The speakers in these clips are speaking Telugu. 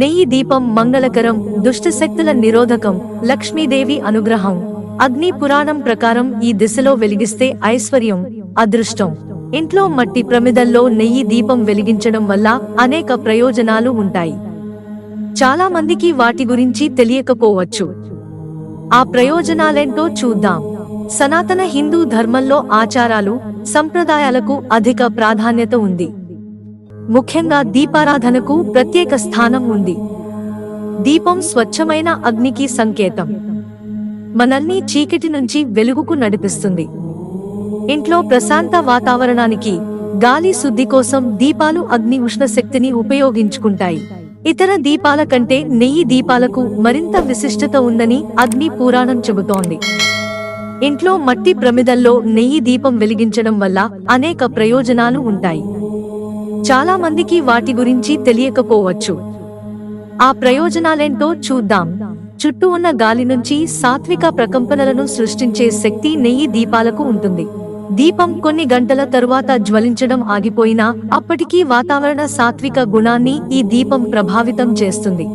నెయ్యి దీపం మంగళకరం దుష్టశక్తుల నిరోధకం లక్ష్మీదేవి అనుగ్రహం. అగ్ని పురాణం ప్రకారం ఈ దిశలో వెలిగిస్తే ఐశ్వర్యం అదృష్టం. ఇంట్లో మట్టి ప్రమిదల్లో నెయ్యి దీపం వెలిగించడం వల్ల అనేక ప్రయోజనాలు ఉంటాయి. చాలా మందికి వాటి గురించి తెలియకపోవచ్చు. ఆ ప్రయోజనాలేంటో చూద్దాం. సనాతన హిందూ ధర్మంలో ఆచారాలు సంప్రదాయాలకు అధిక ప్రాధాన్యత ఉంది. ముఖ్యంగా దీపారాధనకు ప్రత్యేక స్థానం ఉంది. దీపం స్వచ్ఛమైన అగ్నికి సంకేతం. మనల్ని చీకటి నుంచి వెలుగుకు నడిపిస్తుంది. ఇంట్లో ప్రశాంత వాతావరణానికి గాలి శుద్ధి కోసం దీపాలు అగ్ని ఉష్ణ శక్తిని ఉపయోగించుకుంటాయి. ఇతర దీపాల కంటే నెయ్యి దీపాలకు మరింత విశిష్టత ఉందని అగ్ని పురాణం చెబుతోంది. ఇంట్లో మట్టి ప్రమిదల్లో నెయ్యి దీపం వెలిగించడం వల్ల అనేక ప్రయోజనాలు ఉంటాయి. చాలా మందికి వాటి గురించి తెలియకపోవచ్చు. ఆ ప్రయోజనాలేంటో చూద్దాం. చుట్టూ ఉన్న గాలి నుంచి సాత్విక ప్రకంపనలను సృష్టించే శక్తి నెయ్యి దీపాలకు ఉంటుంది. దీపం కొన్ని గంటల తరువాత జ్వలించడం ఆగిపోయినా అప్పటికీ వాతావరణ సాత్విక గుణాన్ని ఈ దీపం ప్రభావితం చేస్తుంది.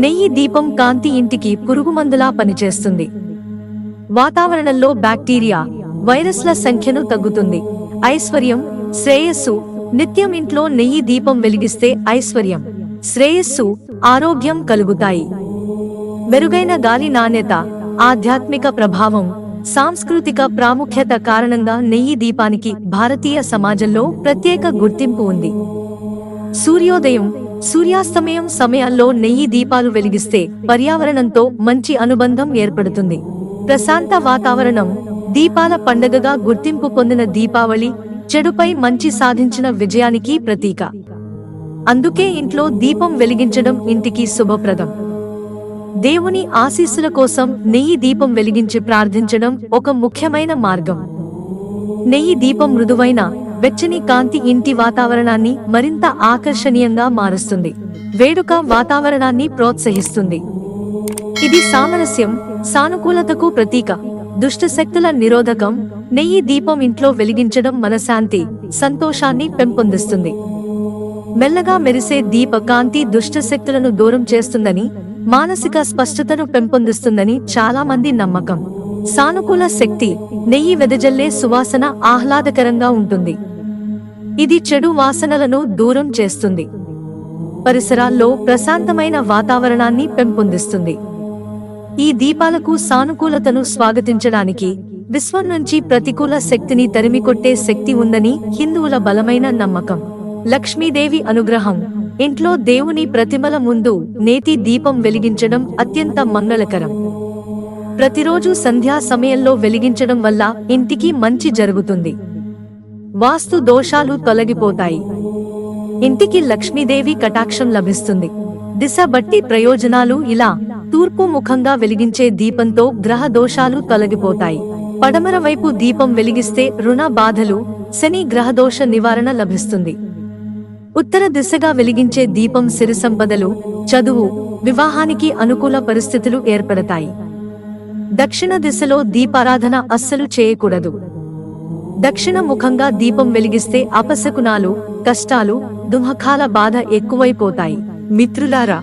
నెయ్యి దీపం కాంతి ఇంటికి పురుగుమందులా పనిచేస్తుంది. వాతావరణంలో బ్యాక్టీరియా వైరస్ల సంఖ్యను తగ్గుతుంది. ఐశ్వర్యం శ్రేయస్సు నిత్యం ఇంట్లో నెయ్యి దీపం వెలిగిస్తే ఐశ్వర్యం. శ్రేయస్సు ఆరోగ్యం కలుగుతాయి. మెరుగైన గాలి నాణ్యత ఆధ్యాత్మిక ప్రభావం సాంస్కృతిక ప్రాముఖ్యత కారణంగా నెయ్యి దీపానికి భారతీయ సమాజంలో ప్రత్యేక గుర్తింపు ఉంది. సూర్యోదయం సూర్యాస్తమయం సమయాల్లో నెయ్యి దీపాలు వెలిగిస్తే పర్యావరణంతో మంచి అనుబంధం ఏర్పడుతుంది. ప్రశాంత వాతావరణం దీపాల పండగగా గుర్తింపు పొందిన దీపావళి చెడుపై మంచి సాధించిన విజయానికి ప్రతీక. అందుకే ఇంట్లో దీపం వెలిగించడం ఇంటికి శుభప్రదం. దేవుని ఆశీస్సుల కోసం నెయ్యి దీపం వెలిగించి ప్రార్థించడం ఒక ముఖ్యమైన మార్గం. నెయ్యి దీపం మృదువైన వెచ్చని కాంతి ఇంటి వాతావరణాన్ని మరింత ఆకర్షణీయంగా మారుస్తుంది. వేడుక వాతావరణాన్ని ప్రోత్సహిస్తుంది. ఇది సామరస్యం సానుకూలతకు ప్రతీక. దుష్ట శక్తుల నిరోధకం నెయ్యి దీపం ఇంట్లో వెలిగించడం మనశాంతి సంతోషాన్ని పెంపొందిస్తుంది. మెల్లగా మెరిసే దీప కాంతి దుష్ట శక్తులను దూరం చేస్తుందని మానసిక స్పష్టతను పెంపొందిస్తుందని చాలా మంది నమ్మకం. సానుకూల శక్తి నెయ్యి వెదజల్లే సువాసన ఆహ్లాదకరంగా ఉంటుంది. ఇది చెడు వాసనలను దూరం చేస్తుంది. పరిసరాల్లో ప్రశాంతమైన వాతావరణాన్ని పెంపొందిస్తుంది. ఈ దీపాలకు సానుకూలతను స్వాగతించడానికి విశ్వం నుంచి ప్రతికూల శక్తిని తరిమికొట్టే శక్తి ఉందని హిందువుల బలమైన నమ్మకం. లక్ష్మీదేవి అనుగ్రహం. ఇంట్లో దేవుని ప్రతిమల ముందు నేతి దీపం వెలిగించడం అత్యంత మంగళకరం. ప్రతిరోజు సంధ్యా సమయంలో వెలిగించడం వల్ల ఇంటికి మంచి జరుగుతుంది. వాస్తు దోషాలు తొలగిపోతాయి. ఇంటికి లక్ష్మీదేవి కటాక్షం లభిస్తుంది. దిశ బట్టి ప్రయోజనాలు ఇలా. తూర్పు ముఖంగా వెలిగించే దీపంతో గ్రహ దోషాలు తొలగిపోతాయి. పడమర వైపు దీపం వెలిగిస్తే రుణ బాధలు శని గ్రహదోష నివారణ లభిస్తుంది. ఉత్తర దిశగా వెలిగించే దీపం సిరి సంపదలు చదువు వివాహానికి అనుకూల పరిస్థితులు ఏర్పడతాయి. దక్షిణ దిశలో దీపారాధన అస్సలు చేయకూడదు. దక్షిణ ముఖంగా దీపం వెలిగిస్తే అపశకునాలు కష్టాలు దుమఖాల బాధ ఎక్కువైపోతాయి. మిత్రులారా